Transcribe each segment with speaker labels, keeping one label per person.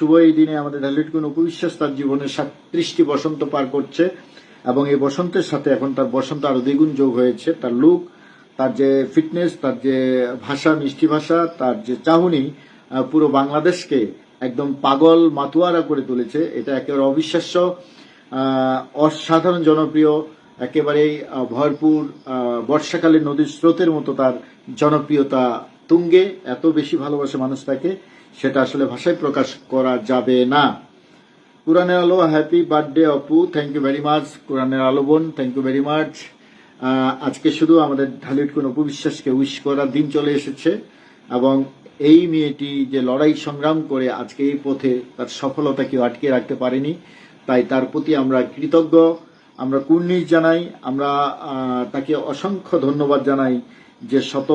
Speaker 1: শুভ এই দিনে আমাদের ঢালিউড কোন উপবিশ্বাস তার জীবনে সাত্রিশটি বসন্ত পার করছে এবং এই বসন্তের সাথে এখন তার বসন্ত আরও দ্বিগুণ যোগ হয়েছে। তার লুক তার যে ফিটনেস তার যে ভাষা, মিষ্টি ভাষা, তার যে চাহনি পুরো বাংলাদেশকে একদম পাগল মাতুয়ারা করে তুলেছে। এটা একেবারে অবিশ্বাস্য অসাধারণ জনপ্রিয়, একেবারেই ভরপুর বর্ষাকালে নদীর স্রোতের মতো তার জনপ্রিয়তা তুঙ্গে। এত বেশি ভালোবাসে মানুষ তাকে। সেটা আসলে ভাষায় প্রকাশ করা যাবে না। কোরআনের আলো happy birthday Apu thank you very much কোরআনের আলো বোন থ্যাংক ইউ ভেরি মাচ আজকে শুধু আমাদের ঢালিউড কোন উপবিশ্বাসকে উইশ করার দিন চলে এসেছে এবং এই মেয়েটি যে লড়াই সংগ্রাম করে আজকে এই পথে তার সফলতা কেউ আটকে রাখতে পারেনি, তাই তার প্রতি আমরা কৃতজ্ঞ। আমরা কুর্নিশ জানাই, আমরা তাকে অসংখ্য ধন্যবাদ জানাই যে শত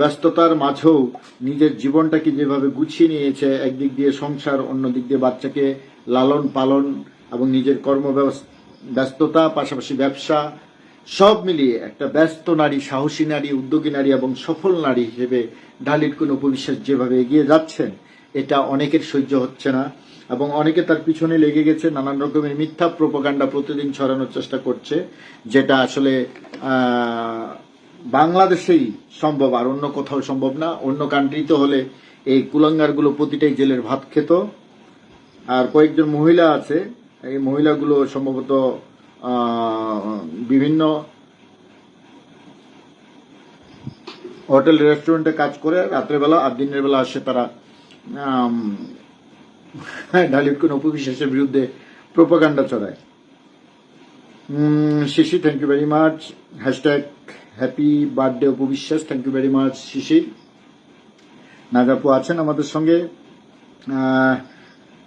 Speaker 1: ব্যস্ততার মাঝেও নিজের জীবনটাকে যেভাবে গুছিয়ে নিয়েছে, একদিক দিয়ে সংসার অন্য দিক দিয়ে বাচ্চাকে লালন পালন এবং নিজের কর্ম ব্যস্ততা, পাশাপাশি ব্যবসা, সব মিলিয়ে একটা ব্যস্ত নারী, সাহসী নারী, উদ্যোগী নারী এবং সফল নারী হিসেবে ডালির কোন উপবিশ্বাস যেভাবে এগিয়ে যাচ্ছেন, এটা অনেকের সহ্য হচ্ছে না এবং অনেকে তার পিছনে লেগে গেছে, নানান রকমের মিথ্যা প্রোপাগান্ডা প্রতিদিন ছড়ানোর চেষ্টা করছে, যেটা আসলে বাংলাদেশেই সম্ভব আর অন্য কোথাও সম্ভব না। অন্য কান্ট্রিতে হলে এই কুলাঙ্গারগুলো প্রতিটাই জেলের ভাত খেত। আর কয়েকজন মহিলা আছে এই মহিলাগুলো সম্ভবত বিভিন্ন হোটেল রেস্টুরেন্টে কাজ করে রাত্রেবেলা আর দিনের বেলা আসে তারা আম, ঢালিউড কোন উপবিশ্বাসের বিরুদ্ধে প্রোপাগান্ডা চড়ায় শিশি thank you very much hashtag happy birthday উপবিশ্বাস thank you very much Shishir নাগাপু আছেন আমাদের সঙ্গে।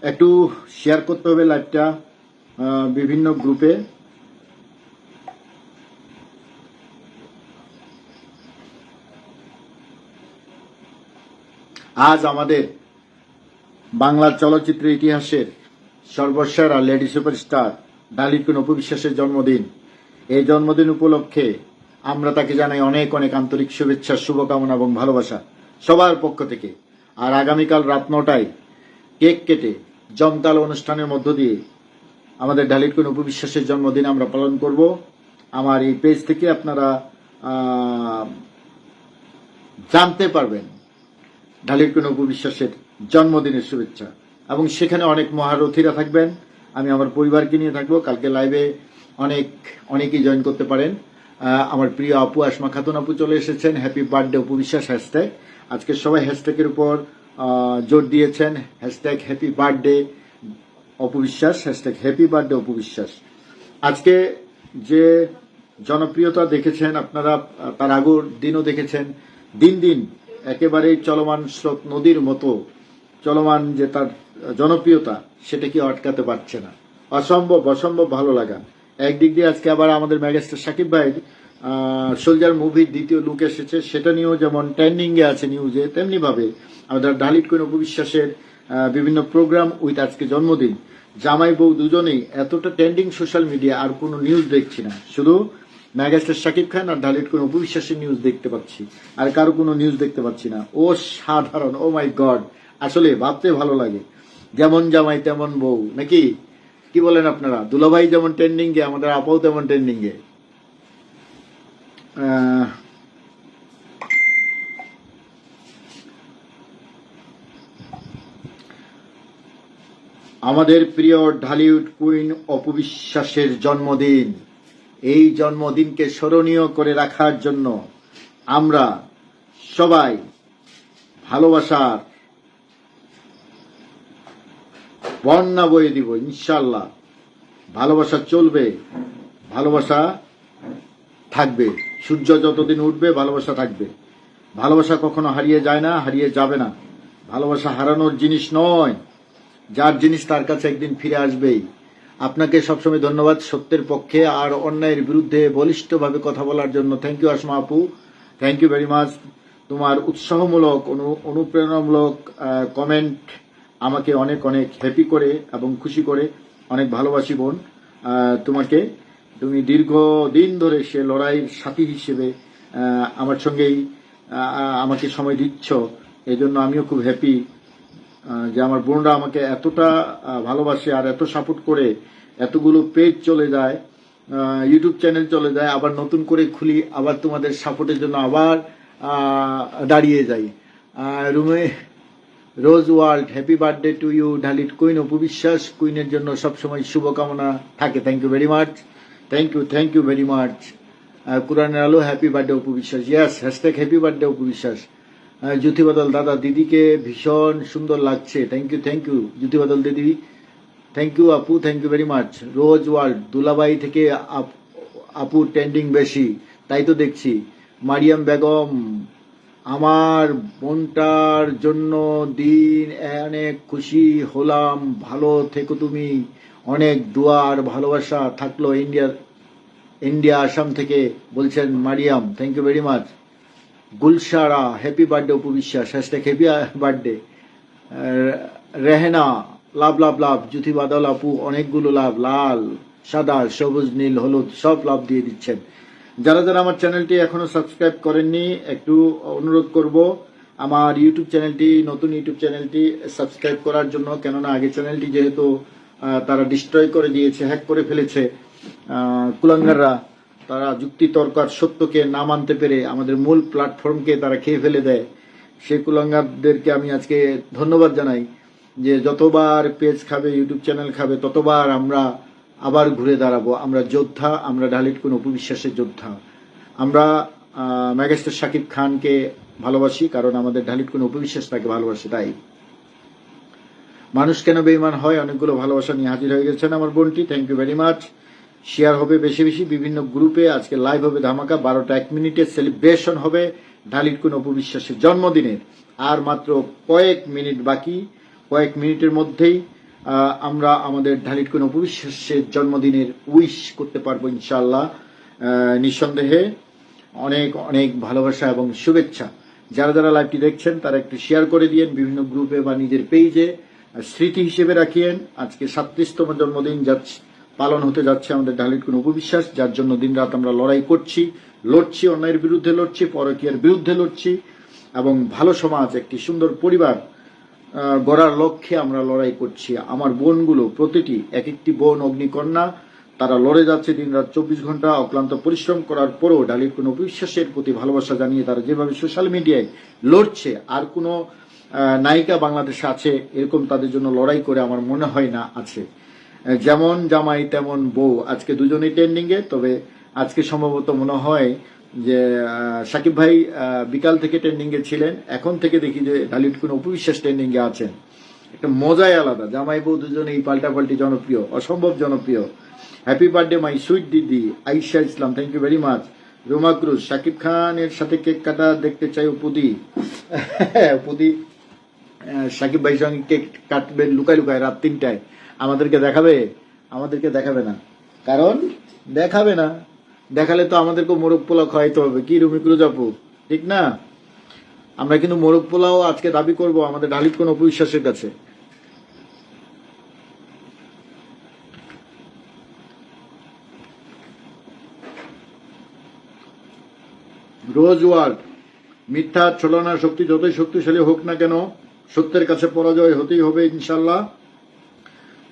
Speaker 1: একটু শেয়ার করতে হবে লাইভটা বিভিন্ন গ্রুপে আজ আমাদের বাংলা চলচ্চিত্র ইতিহাসের সর্বসেরা লেডি সুপারস্টার ডালিকুন উপবিশ্বাসের জন্মদিন। এই জন্মদিন উপলক্ষে আমরা তাকে জানাই অনেক অনেক আন্তরিক শুভেচ্ছা, শুভকামনা এবং ভালোবাসা সবার পক্ষ থেকে। আর আগামীকাল রাত নটায় কেক কেটে জমকাল অনুষ্ঠানের মধ্য দিয়ে আমাদের ঢালিটকুন উপবিশ্বাসের জন্মদিন আমরা পালন করব। আমার এই পেজ থেকে আপনারা জানতে পারবেন ঢালিটকুন উপবিশ্বাসের জন্মদিনের শুভেচ্ছা। এবং সেখানে অনেক মহারথীরা থাকবেন। আমি আমার পরিবারকে নিয়ে থাকব। কালকে লাইভে অনেক, অনেকেই জয়েন করতে পারেন। আমার প্রিয় আপু আসমা খাতুন আপু চলে এসেছেন। হ্যাপি বার্থডে উপবিশ্বাস হ্যাশট্যাগ আজকে সবাই হ্যাশট্যাগের উপর জোর দিয়েছেন। হ্যাশট্যাগ হ্যাপি বার্থডে অপবিশ্বাস হ্যাশট্যাগ হ্যাপি বার্থডে অপবিশ্বাস আজকে যে জনপ্রিয়তা দেখেছেন আপনারা, তার আগর দিনও দেখেছেন। দিন দিন একেবারেই চলমান স্রোত নদীর মতো, চলমান যে তার জনপ্রিয়তা, সেটা কি আটকাতে পারছে না। অসম্ভব অসম্ভব ভালো লাগা। একদিক দিয়ে আজকে আবার আমাদের ম্যাগাস্টার সাকিব ভাইয়ের সোলজার মুভির দ্বিতীয় লুক এসেছে। সেটা নিয়েও যেমন ট্রেন্ডিং এ আছে নিউজে তেমনি ভাবে আমাদের ডালিট কোন উপবিশ্বাসের বিভিন্ন প্রোগ্রাম উইথ আজকে জন্মদিন। জামাই বউ দুজনেই এতটা ট্রেন্ডিং সোশ্যাল মিডিয়া আর কোনো নিউজ দেখছি না। শুধু ম্যাগাস্টার শাকিব খান আর ডালিট কোন উপবিশ্বাসের নিউজ দেখতে পাচ্ছি। আর কারও কোনো নিউজ দেখতে পাচ্ছি না। ও সাধারণ ও মাই গড আসলে ভাবতে ভালো লাগে। যেমন জামাই, তেমন বউ, নাকি? কি বলেন আপনারা? দুলাভাই যেমন ট্রেন্ডিং এ, আমাদের আপাও তেমন ট্রেন্ডিং এ। আমাদের প্রিয় ঢালিউড কুইন অপবিশ্বাসের জন্মদিন। এই জন্মদিনকে স্মরণীয় করে রাখার জন্য আমরা সবাই ভালোবাসার বন্যা বয়ে দিব ইনশাল্লাহ ভালোবাসা চলবে, ভালোবাসা থাকবে। সূর্য যতদিন উঠবে, ভালোবাসা থাকবে। ভালোবাসা কখনো হারিয়ে যায় না, হারিয়ে যাবে না। ভালোবাসা হারানোর জিনিস নয়। যার জিনিস তার কাছে একদিন ফিরে আসবেই। আপনাকে সবসময় ধন্যবাদ সত্যের পক্ষে আর অন্যায়ের বিরুদ্ধে বলিষ্ঠভাবে কথা বলার জন্য। থ্যাংক ইউ আসমা আপু। থ্যাংক ইউ ভেরি মাচ তোমার উৎসাহমূলক, অনু, অনুপ্রেরণামূলক কমেন্ট আমাকে অনেক অনেক হ্যাপি করে এবং খুশি করে, অনেক ভালোবাসি বোন। তোমাকে তুমি দীর্ঘ দিন ধরে সে লড়াইয়ের সাথী হিসেবে আমার সঙ্গেই আমাকে সময় দিচ্ছ। এই জন্য আমিও খুব হ্যাপি যে আমার বোনরা আমাকে এতটা ভালোবাসে আর এত সাপোর্ট করে, এতগুলো পেজ চলে যায় ইউটিউব চ্যানেল চলে যায়, আবার নতুন করে খুলি, আবার তোমাদের সাপোর্টের জন্য আবার দাঁড়িয়ে যাই। রুমে Rose World, happy birthday to you Dhallywood queen Apu Biswas কুইনের জন্য সবসময় শুভকামনা থাকে। Thank you very much thank you thank you very much কোরআনের আলো, হ্যাপি বার্থডে অপু বিশ্বাস ইয়াস hashtag happy birthday Apu Biswas Jyoti Badal দাদা, দিদিকে ভীষণ সুন্দর লাগছে। Thank you thank you Jyoti Badal দিদি। থ্যাংক ইউ আপু thank you very much Rose World, দুলাবাই থেকে আপু ট্রেন্ডিং বেশি, তাই তো দেখছি। মারিয়াম বেগম আমার বোনটার জন্য দিন অনেক খুশি হলাম। ভালো থেকো তুমি। অনেক দোয়া আর ভালোবাসা থাকল ইন্ডিয়ার, ইন্ডিয়া আসাম থেকে, বলছেন Mariam. Thank you very much Gulshara happy birthday Apu Biswas hashtag happy birthday Rehena, love love love. Juthi Badal আপু, অনেকগুলো লাভ। লাল, সাদা, সবুজ, নীল, হলুদ, সব লাভ দিয়ে দিচ্ছেন। যারা যারা আমার চ্যানেলটি এখনও সাবস্ক্রাইব করেননি, একটু অনুরোধ করব, আমার ইউটিউব চ্যানেলটি, নতুন ইউটিউব চ্যানেলটি সাবস্ক্রাইব করার জন্য, কেননা আগে চ্যানেলটি যেহেতু তারা ডিস্ট্রয় করে দিয়েছে হ্যাক করে ফেলেছে কুলাঙ্গাররা, তারা যুক্তি তর্ক আর সত্যকে না মানতে পেরে আমাদের মূল প্ল্যাটফর্মকে তারা খেয়ে ফেলে দেয়। সেই কুলাঙ্গারদেরকে আমি আজকে ধন্যবাদ জানাই যে যতবার পেজ খাবে ইউটিউব চ্যানেল খাবে, ততবার আমরা আবার ঘুরে দাঁড়াবো। আমরা যোদ্ধা, আমরা ঢালিট কোন উপবিশ্বাসের যোদ্ধা। আমরা ম্যাগাস্টার শাকিব খানকে ভালোবাসি কারণ আমাদের ঢালিট কোন উপবিশ্বাস তাকে ভালোবাসে তাই। মানুষ কেন বেইমান হয়? অনেকগুলো ভালোবাসা নিয়ে হাজির হয়ে গেছেন আমার বোনটি। Thank you very much share হবে বেশি বেশি বিভিন্ন গ্রুপে আজকে লাইভ হবে ধামাকা। বারোটা এক মিনিটের সেলিব্রেশন হবে ঢালিট কোন উপবিশ্বাসের জন্মদিনের। আর মাত্র কয়েক মিনিট বাকি। কয়েক মিনিটের মধ্যেই আমরা আমাদের ঢালিট কোন উপবিশ্বাসের জন্মদিনের উইশ করতে পারব ইনশাল্লাহ নিঃসন্দেহে অনেক অনেক ভালোবাসা এবং শুভেচ্ছা। যারা যারা লাইভটি দেখছেন, তারা একটু শেয়ার করে দিয়েন বিভিন্ন গ্রুপে বা নিজের পেজে। স্মৃতি হিসেবে রাখিয়েন, আজকে সাতত্রিশতম জন্মদিন যাচ্ছে পালন হতে যাচ্ছে আমাদের ঢালিট কোন উপবিশ্বাস, যার জন্য দিনরাত আমরা লড়াই করছি। লড়ছি, অন্যায়ের বিরুদ্ধে লড়ছি, পরকীয়ার বিরুদ্ধে লড়ছি এবং ভালো সমাজ, একটি সুন্দর পরিবার গড়ার লক্ষ্যে আমরা লড়াই করছি। আমার বোনগুলো প্রতিটি এক একটি বোন, অগ্নিকন্যা, তারা লড়ে যাচ্ছে দিন রাত চব্বিশ ঘণ্টা, অক্লান্ত পরিশ্রম করার পরেও ডালির কোনো বিশ্বাসের প্রতি ভালোবাসা জানিয়ে তারা যেভাবে সোশ্যাল মিডিয়ায় লড়ছে, আর কোনো নায়িকা বাংলাদেশে আছে, এরকম তাদের জন্য লড়াই করে আমার মনে হয় না আছে। যেমন জামাই, তেমন বউ। আজকে দুজনেই ট্রেন্ডিংয়ে তবে আজকে সম্ভবত মনে হয় যে সাকিব ভাই বিকাল থেকে ট্রেন্ডিংয়ে ছিলেন। এখন থেকে দেখি যে ডালিট কোন উপবিশ্বাস ট্রেন্ডিংয়ে আছেন। একটা মজাই আলাদা। জামাই বউ দুজনেই পাল্টাপাল্টি জনপ্রিয়, অসম্ভব জনপ্রিয়। হ্যাপি বার্থডে মাই সুইট দিদি Aisha Islam thank you very much Roma Cruz Shakib খানের সাথে কেক কাটা দেখতে চাই উপদি। উপদি সাকিব ভাইয়ের সঙ্গে কেক কাটবেন লুকায় লুকায় রাত তিনটায়। আমাদেরকে দেখাবে? আমাদেরকে দেখাবে না। কারণ দেখাবে না। দেখালে তো আমাদেরকে মোরগ পোলাও খাওয়াইতে হবে। কি রুমিক্রুজ আপু ঠিক না? আমরা কিন্তু মোরগ পোলাও আজকে দাবি করব আমাদের ঢালিত কোন অপবিশ্বাসের কাছে। রোজ ওয়ার্ড, মিথ্যা, ছলনা, শক্তি যতই শক্তিশালী হোক না কেন, সত্যের কাছে পরাজয় হতেই হবে ইনশাল্লাহ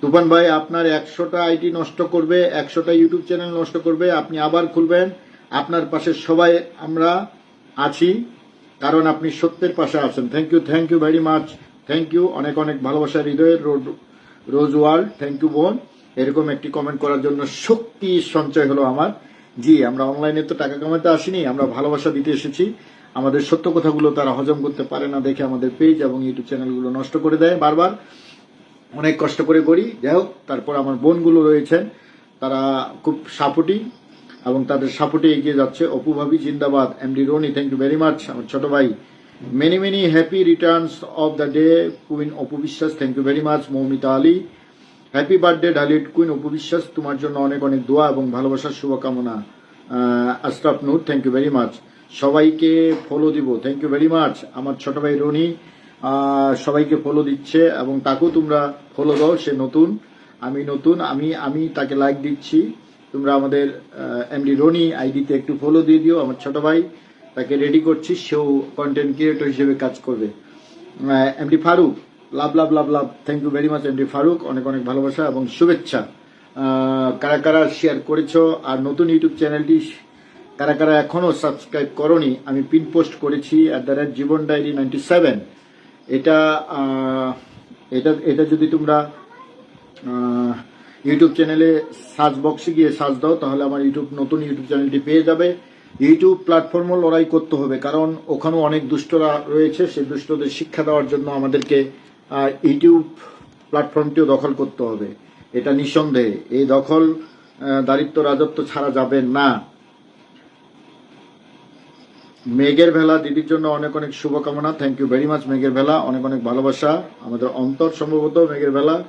Speaker 1: তুফান ভাই, আপনার একশোটা আইডি নষ্ট করবে, একশোটা ইউটিউব চ্যানেল নষ্ট করবে, আপনি আবার খুলবেন। আপনার পাশে সবাই আমরা আছি, কারণ আপনি সত্যের পাশে আছেন। Thank you thank you very much thank you অনেক অনেক ভালোবাসা হৃদয়ের road- rose world. Thank you বোন। এরকম একটি কমেন্ট করার জন্য শক্তি সঞ্চয় হলো আমার। জি, আমরা অনলাইনে তো টাকা কামাতে আসিনি, আমরা ভালোবাসা দিতে এসেছি। আমাদের সত্য কথাগুলো তারা হজম করতে পারে না দেখে আমাদের পেজ এবং ইউটিউব চ্যানেলগুলো নষ্ট করে দেয় বারবার। অনেক কষ্ট করে করি। যাই হোক, তারপর আমার বোনগুলো রয়েছেন, তারা খুব সাপোর্টিং এবং তাদের সাপোর্টে এগিয়ে যাচ্ছে। অপু ভাবি, জিন্দাবাদ। MD Roni thank you very much আমার ছোট ভাই many many happy returns of the day queen Apu Biswas thank you very much Moumita Ali happy birthday Dhallywood queen Apu Biswas. তোমার জন্য অনেক অনেক দোয়া এবং ভালোবাসার শুভকামনা। Ashraf Noor thank you very much সবাইকে ফলো দিব থ্যাংক ইউ ভেরি মাচ আমার ছোট ভাই রনি সবাইকে ফলো দিচ্ছে এবং তাকেও তোমরা ফলো দাও, সে নতুন। আমি নতুন, আমি আমি তাকে লাইক দিচ্ছি। তোমরা আমাদের এমডি রনি আইডিতে একটু ফলো দিয়ে দিও, আমার ছোট ভাই। তাকে রেডি করছি, সেও কন্টেন্ট ক্রিয়েটর হিসেবে কাজ করবে। MD Faruk love love love love thank you very much MD Faruk. অনেক অনেক ভালোবাসা এবং শুভেচ্ছা। কারা কারা শেয়ার করেছ আর নতুন ইউটিউব চ্যানেলটি কারা কারা এখনও সাবস্ক্রাইব করনি, আমি পিন পোস্ট করেছি at the rate Jibon diary ninety seven এটা এটা এটা যদি তোমরা ইউটিউব চ্যানেলে সার্চ বক্সে গিয়ে সার্চ দাও, তাহলে আমার ইউটিউব নতুন ইউটিউব চ্যানেলটি পেয়ে যাবে। ইউটিউব প্ল্যাটফর্মও লড়াই করতে হবে, কারণ ওখানেও অনেক দুষ্টরা রয়েছে, সেই দুষ্টদের শিক্ষা দেওয়ার জন্য আমাদেরকে ইউটিউব প্ল্যাটফর্মটিও দখল করতে হবে। এটা নিঃসন্দেহে। এই দখল দারিদ্র রাজত্ব ছাড়া যাবে না। মেঘের ভেলা দিদির জন্য অনেক অনেক শুভকামনা। থ্যাংক ইউ ভেরি মাচ মেঘের ভেলা। অনেক অনেক ভালোবাসা। আমাদের অন্তর সম্ভবত মেঘের ভেলা।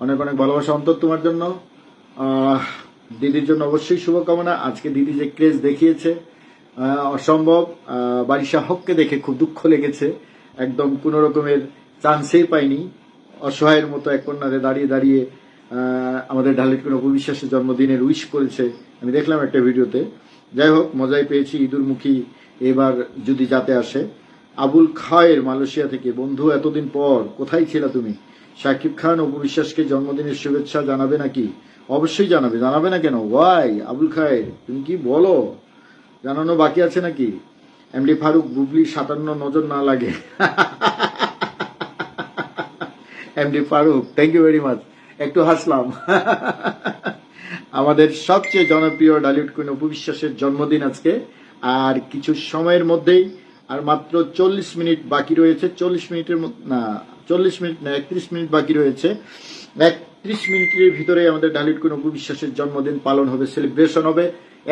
Speaker 1: অনেক অনেক ভালোবাসা অন্তর তোমার জন্য। দিদির জন্য অবশ্যই শুভকামনা। আজকে দিদি যে ক্রেজ দেখিয়েছে অসম্ভব। বারিশা হককে দেখে খুব দুঃখ লেগেছে। একদম কোনো রকমের চান্সেই পাইনি। অসহায়ের মতো এক কন্যারে দাঁড়িয়ে দাঁড়িয়ে আমাদের ঢালির কোনো অবিশ্বাসের জন্মদিনের উইশ করেছে। আমি দেখলাম একটা ভিডিওতে। যাই হোক, মজাই পেয়েছি। ইঁদুরমুখী এবার যদি যাতে আসে, আবুল খায়ের মালয়েশিয়া থেকে। বন্ধু, এতদিন পর কোথায় ছিল তুমি? সাকিব খান, অপু বিশ্বাসকে জন্মদিনের শুভেচ্ছা জানাবে নাকি? অবশ্যই জানাবে। জানাবে না কেন? ওয়াই, আবুল খায়ের, তুমি কি বলো? জানানো বাকি আছে নাকি? এমডি ফারুক বুবলি, সাতান্ন নজর না লাগে। MD Faruk thank you very much একটু হাসলাম। আমাদের সবচেয়ে জনপ্রিয় ডালিউড কুইন অপু বিশ্বাসের জন্মদিন আজকে। আর কিছু সময়ের মধ্যেই, আর মাত্র চল্লিশ মিনিট বাকি রয়েছে, চল্লিশ মিনিটের না, চল্লিশ মিনিট না, একত্রিশ মিনিট বাকি রয়েছে। একত্রিশ মিনিটের ভিতরে আমাদের ডালিট কোনো বিশ্বাসের জন্মদিন পালন হবে, সেলিব্রেশন হবে।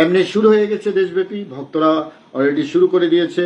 Speaker 1: এমনি শুরু হয়ে গেছে দেশব্যাপী, ভক্তরা অলরেডি শুরু করে দিয়েছে।